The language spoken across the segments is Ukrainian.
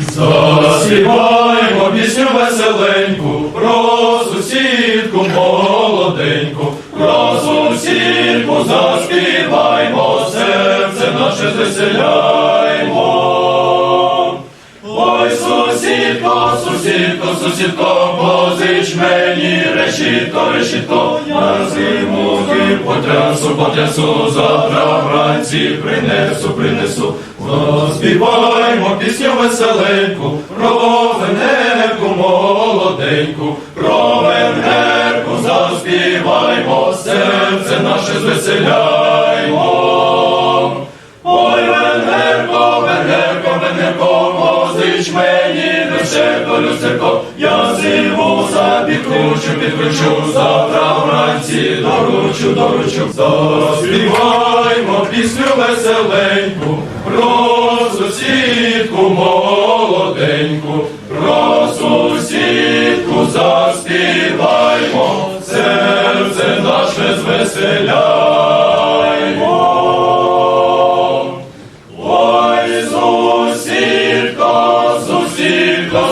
Заспіваймо пісню веселеньку, про сусідку молоденьку, про сусідку заспіваймо, серце наше звеселяймо. Ой, сусідко, сусідко, сусідко, позич мені решітко, решітко, я зимуки потрясу, потрясу, завтра вранці принесу, принесу. Заспіваймо пісню веселеньку, про венерку молоденьку, про венерку заспіваймо, серце наше звеселяймо. Мені люстерко, люстерко, я зиму запідкручу, підключу, завтра вранці доручу, доручу. Заспіваймо пісню веселеньку, про сусідку молоденьку, про сусідку заспіваймо, серце наше звеселяймо.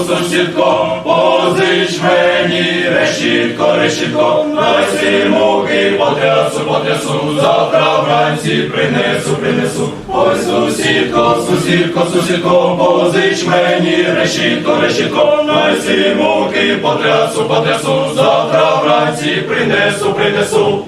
Сусідко, позич мені решітко, решітко, дай сімуки потрясу, потрясу, завтра вранці принесу, принесу. Ой, сусідко, сусідко, сусідко, позич мені решітко, решітко, дай сімуки потрясу, потрясу, завтра вранці принесу, принесу.